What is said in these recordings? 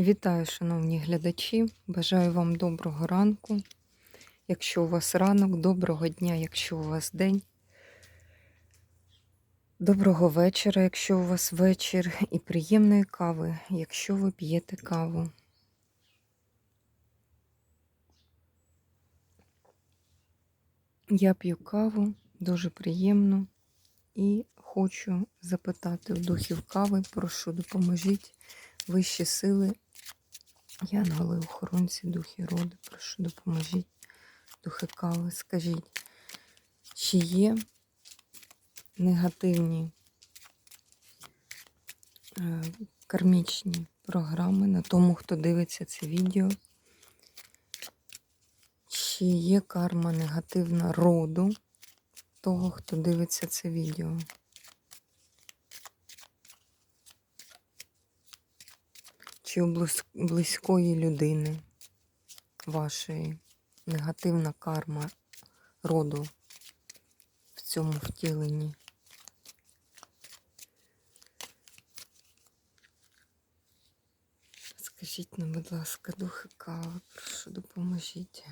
Вітаю, шановні глядачі. Бажаю вам доброго ранку. Якщо у вас ранок, доброго дня, якщо у вас день. Доброго вечора, якщо у вас вечір, і приємної кави, якщо ви п'єте каву. Я п'ю каву, дуже приємно. І хочу запитати у духів кави, прошу, допоможіть вищі сили, янголи, охоронці, духи роду, прошу, допоможіть, духи кави. Скажіть, чи є негативні е, кармічні програми на тому, хто дивиться це відео? Чи є карма негативна роду того, хто дивиться це відео? Чи у близької людини вашої негативна карма роду в цьому втіленні? Скажіть нам, будь ласка, духи кави, прошу, допоможіть.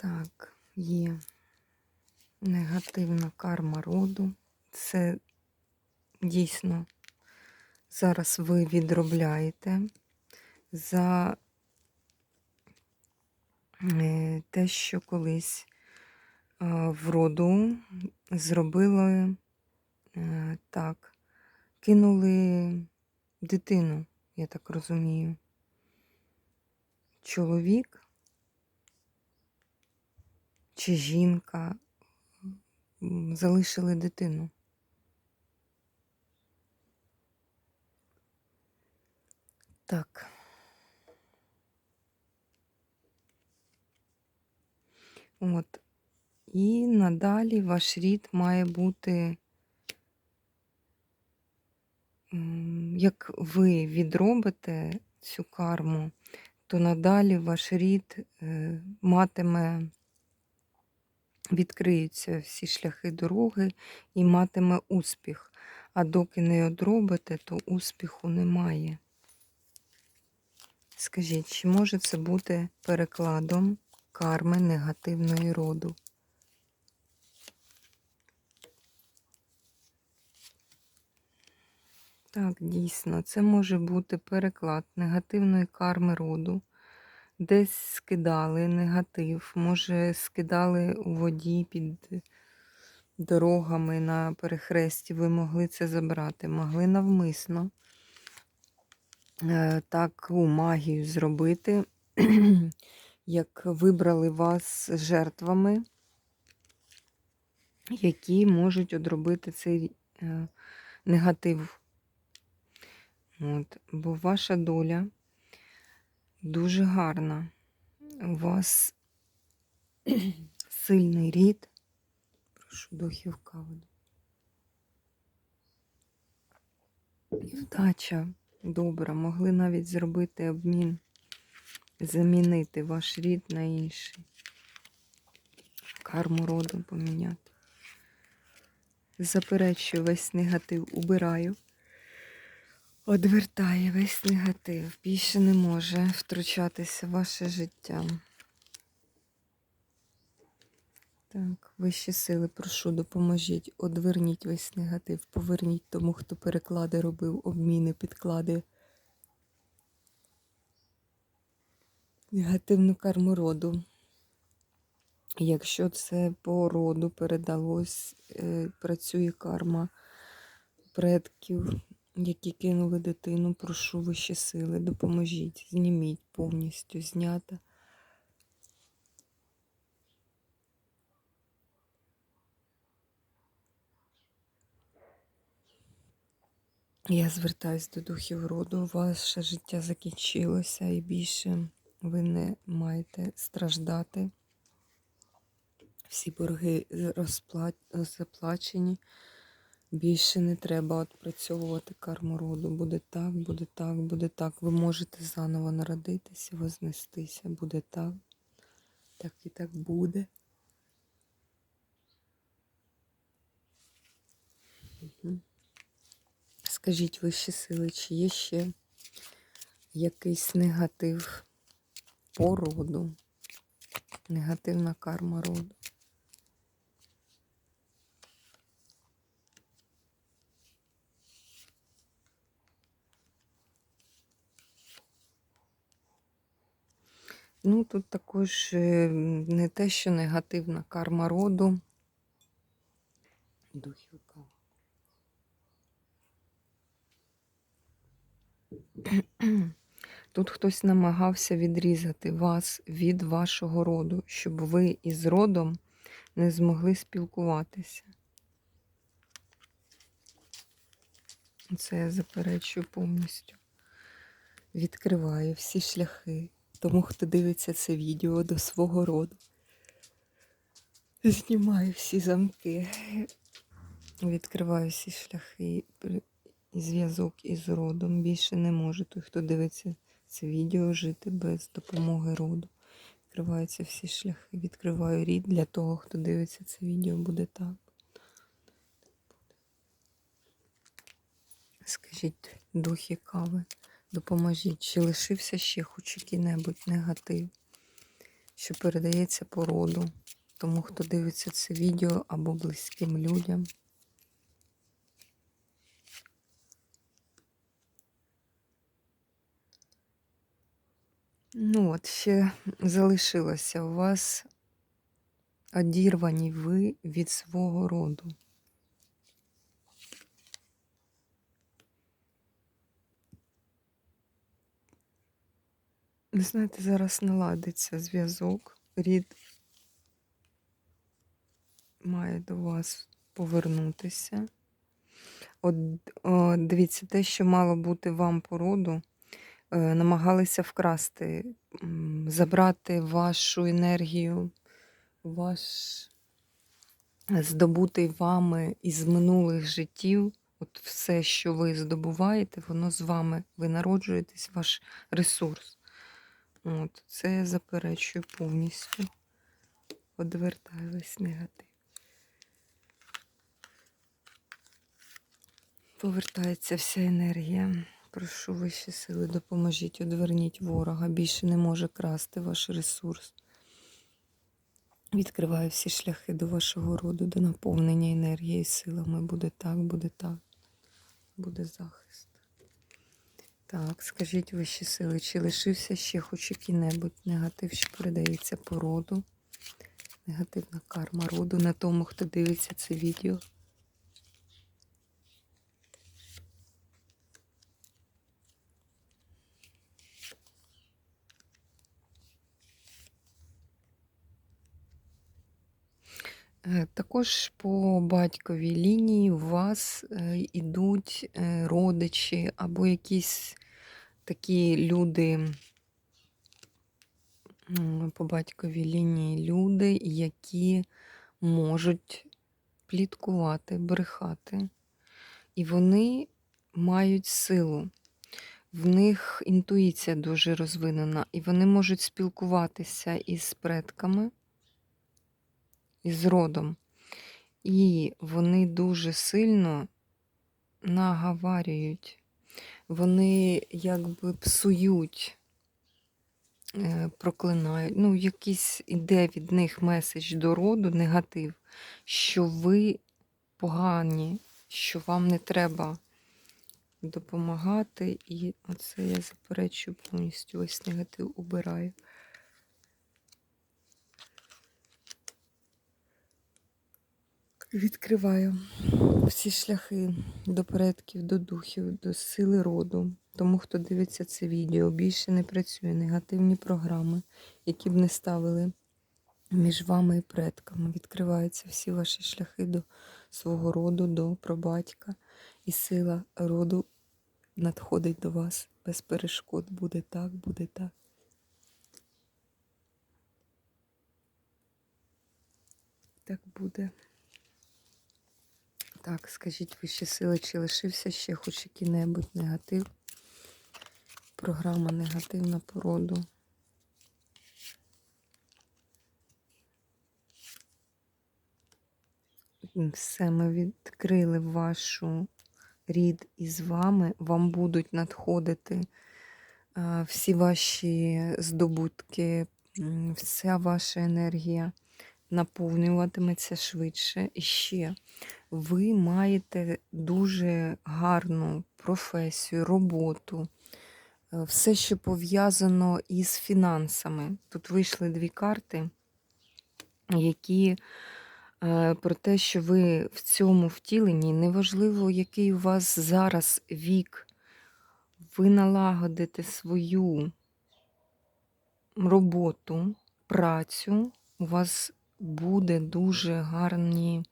Так, є негативна карма роду. Це дійсно зараз ви відробляєте за е, те, що колись е, в роду зробили е, так, кинули дитину, я так розумію. Чоловік чи жінка залишили дитину. Так. От. І надалі ваш рід має бути, як ви відробите цю карму, то надалі ваш рід е, матиме, відкриються всі шляхи дороги і матиме успіх. А доки не одробите, то успіху немає. Скажіть, чи може це бути перекладом карми негативної роду? Так, дійсно, це може бути переклад негативної карми роду. Десь скидали негатив, може, скидали у воді під дорогами на перехресті. Ви могли це забрати, могли навмисно е, таку магію зробити, як вибрали вас жертвами, які можуть одробити цей е, негатив. От, бо ваша доля дуже гарна. У вас сильний рід. Прошу духів кави. І вдача добра. Могли навіть зробити обмін, замінити ваш рід на інший. Карму роду поміняти. Заперечую весь негатив, убираю. Одвертає весь негатив. Більше не може втручатися в ваше життя. Так, вищі сили, прошу, допоможіть. Одверніть весь негатив, поверніть тому, хто переклади робив, обміни, підклади. Негативну карму роду. Якщо це по роду передалось, е, працює карма предків, які кинули дитину, прошу вищі сили, допоможіть, зніміть повністю знята. Я звертаюсь до духів роду. Ваше життя закінчилося і більше ви не маєте страждати. Всі борги розпла- заплачені. Більше не треба відпрацьовувати карму роду. Буде так, буде так, буде так. Ви можете заново народитися, вознестися. Буде так. Так і так буде. Мгм. Скажіть вищі сили, чи є ще якийсь негатив по роду? Негативна карма роду. Ну, тут також е, не те, що негативна карма роду. Духівка. Тут хтось намагався відрізати вас від вашого роду, щоб ви із родом не змогли спілкуватися. Це я заперечую повністю. Відкриваю всі шляхи тому, хто дивиться це відео до свого роду. Знімаю всі замки, відкриваю всі шляхи і зв'язок із родом. Більше не може той, хто дивиться це відео, жити без допомоги роду. Відкриваються всі шляхи, відкриваю рід для того, хто дивиться це відео, буде так. Скажіть, духи кави, допоможіть, чи лишився ще хоч який-небудь негатив, що передається по роду, тому хто дивиться це відео або близьким людям. Ну от, ще залишилося у вас одірвані ви від свого роду. Ви знаєте, зараз наладиться зв'язок. Рід має до вас повернутися. От о, дивіться, те, що мало бути вам по роду, е, намагалися вкрасти, забрати вашу енергію, ваш здобутий вами із минулих життів. От все, що ви здобуваєте, воно з вами. Ви народжуєтесь, ваш ресурс. От, це я заперечую повністю. Одвертаю весь негатив. Повертається вся енергія. Прошу вищі сили, допоможіть, одверніть ворога. Більше не може красти ваш ресурс. Відкриваю всі шляхи до вашого роду, до наповнення енергії силами. Буде так, буде так. Буде захист. Так, скажіть вищі сили, чи лишився ще хоч який-небудь негатив, що передається по роду? Негативна карма роду на тому, хто дивиться це відео. Е, Також по батьковій лінії у вас е, ідуть е, родичі або якісь такі люди по батьковій лінії люди, які можуть пліткувати, брехати. І вони мають силу. В них інтуїція дуже розвинена, і вони можуть спілкуватися із предками, із родом. І вони дуже сильно наговарюють, вони якби псують, е, проклинають. Ну, якийсь іде від них меседж до роду, негатив, що ви погані, що вам не треба допомагати. І оце я заперечую повністю ось негатив убираю. Відкриваю всі шляхи до предків, до духів, до сили роду. Тому, хто дивиться це відео, більше не працює негативні програми, які б не ставили між вами і предками. Відкриваються всі ваші шляхи до свого роду, до прабатька. І сила роду надходить до вас без перешкод. Буде так, буде так. Так буде. Так, скажіть вищі сили, чи лишився ще хоч який-небудь негатив? Програма негативна породу. Все, ми відкрили вашу рід із вами. Вам будуть надходити всі ваші здобутки, вся ваша енергія наповнюватиметься швидше. І ще ви маєте дуже гарну професію, роботу, е, все, що пов'язано із фінансами. Тут вийшли дві карти, які е, про те, що ви в цьому втіленні, неважливо, який у вас зараз вік, ви налагодите свою роботу, працю, у вас буде дуже гарні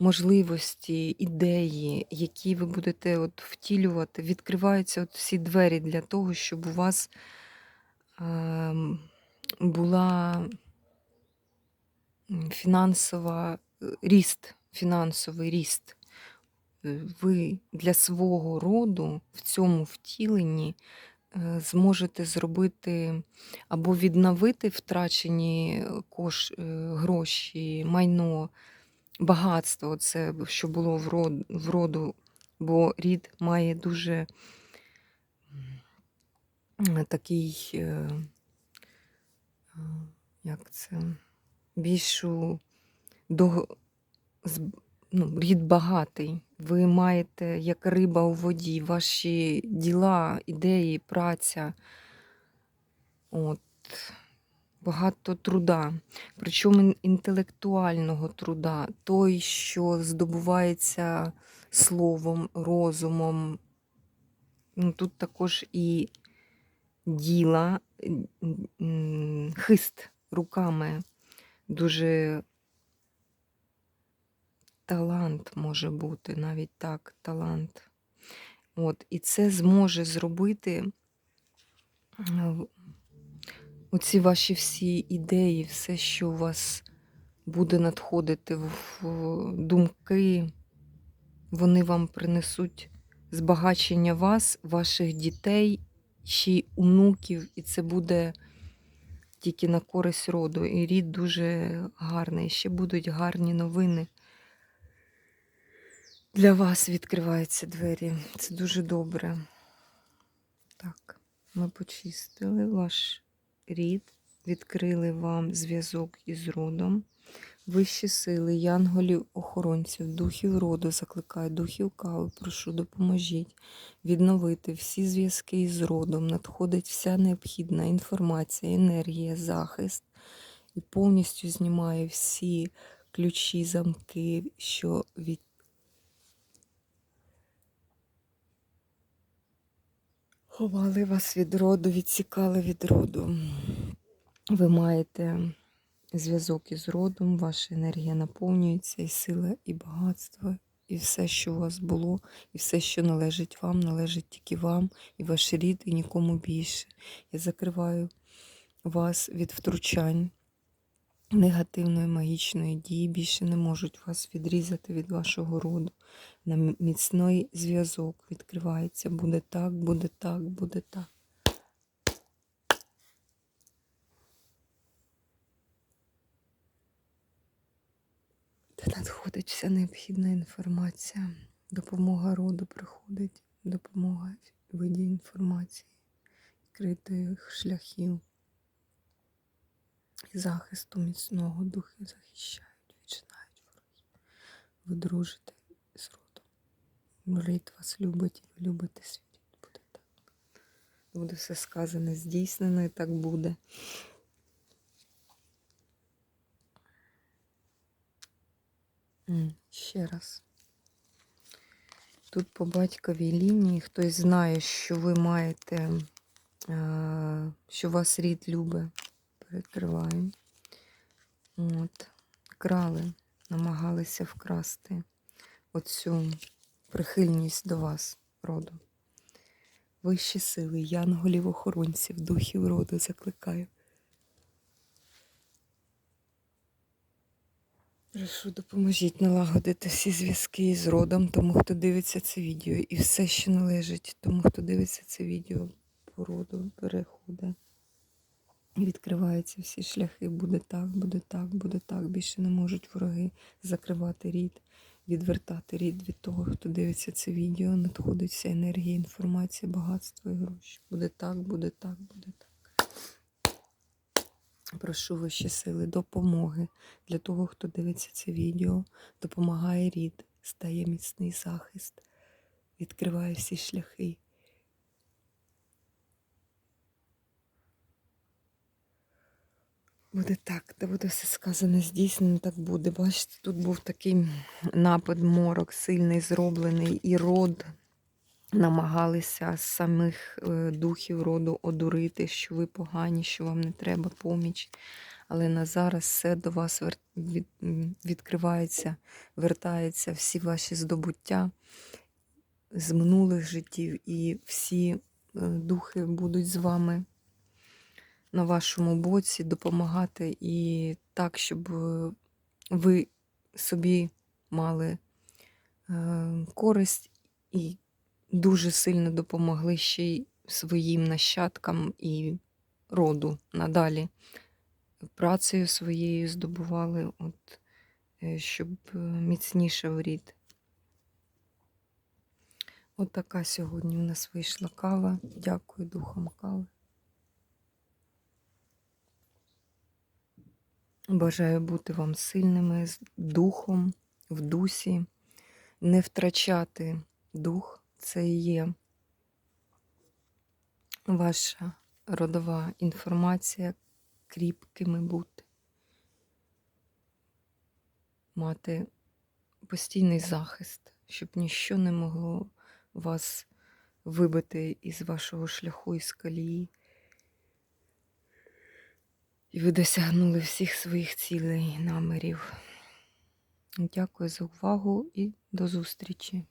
можливості, ідеї, які ви будете от втілювати. Відкриваються от всі двері для того, щоб у вас ем, була фінансова е, ріст, фінансовий ріст. Е, Ви для свого роду в цьому втіленні зможете зробити або відновити втрачені е, кош, е, гроші, майно, багатство, це що було в род- в роду, бо рід має дуже такий, е, е, як це, більшу до, ну, рід багатий. Ви маєте як риба у воді, ваші діла, ідеї, праця. От, багато труда, причому інтелектуального труда, той, що здобувається словом, розумом. Ну, тут також і діла, хист руками, дуже талант може бути, навіть так, талант. От, і це зможе зробити е, оці ваші всі ідеї, все, що у вас буде надходити в думки, вони вам принесуть збагачення вас, ваших дітей, ще й онуків, і це буде тільки на користь роду. І рід дуже гарний. Ще будуть гарні новини. Для вас відкриваються двері. Це дуже добре. Так, ми почистили ваш рід, відкрили вам зв'язок із родом. Вищі сили, янголів, охоронців, духів роду, закликаю, духів кави, прошу, допоможіть відновити всі зв'язки із родом. Надходить вся необхідна інформація, енергія, захист і повністю знімаю всі ключі, замки, що від Ховали вас від роду, відсікали від роду. Ви маєте зв'язок із родом, ваша енергія наповнюється, і сила, і багатство, і все, що у вас було, і все, що належить вам, належить тільки вам, і ваш рід, і нікому більше. Я закриваю вас від втручань. Негативної магічної дії більше не можуть вас відрізати від вашого роду. На міцний зв'язок відкривається. Буде так, буде так, буде так. Та надходить вся необхідна інформація. Допомога роду приходить, допомога в виді інформації, відкритих шляхів захисту міцного духи захищають, відчинають ворогів. Ви дружите з родом. Рід вас любить, і ви любите рід. Буде так. Буде все сказане, здійснено, і так буде. Ще раз. Тут по батьковій лінії хтось знає, що ви маєте, що вас рід любить. Перекриваємо. От. Крали, намагалися вкрасти оцю прихильність до вас, роду. Вищі сили, янголів, охоронців, духів роду закликаю. Прошу, допоможіть налагодити всі зв'язки з родом, тому хто дивиться це відео, і все, що належить тому, хто дивиться це відео по роду, переходить. Відкриваються всі шляхи. Буде так, буде так, буде так. Більше не можуть вороги закривати рід, відвертати рід від того, хто дивиться це відео. Надходить вся енергія, інформація, багатство і гроші. Буде так, буде так, буде так. Прошу вищі сили, допомоги для того, хто дивиться це відео, допомагає рід, стає міцний захист, відкриває всі шляхи. Буде так, де буде все сказане, здійснено, так буде. Бачите, тут був такий напад, морок сильний зроблений, і род намагалися самих е, духів роду одурити, що ви погані, що вам не треба поміч. Але на зараз все до вас відкривається, вертається всі ваші здобуття з минулих життів, і всі е, духи будуть з вами на вашому боці допомагати і так, щоб е, ви собі мали е, користь і дуже сильно допомогли ще й своїм нащадкам і роду надалі. Працею своєю здобували, от, е, щоб міцніше в рід. От така сьогодні у нас вийшла кава. Дякую духам кави. Бажаю бути вам сильними з духом, в дусі, не втрачати дух. Це є ваша родова інформація, кріпкими бути, мати постійний захист, щоб ніщо не могло вас вибити із вашого шляху із колії. І ви досягнули всіх своїх цілей і намірів. Дякую за увагу і до зустрічі!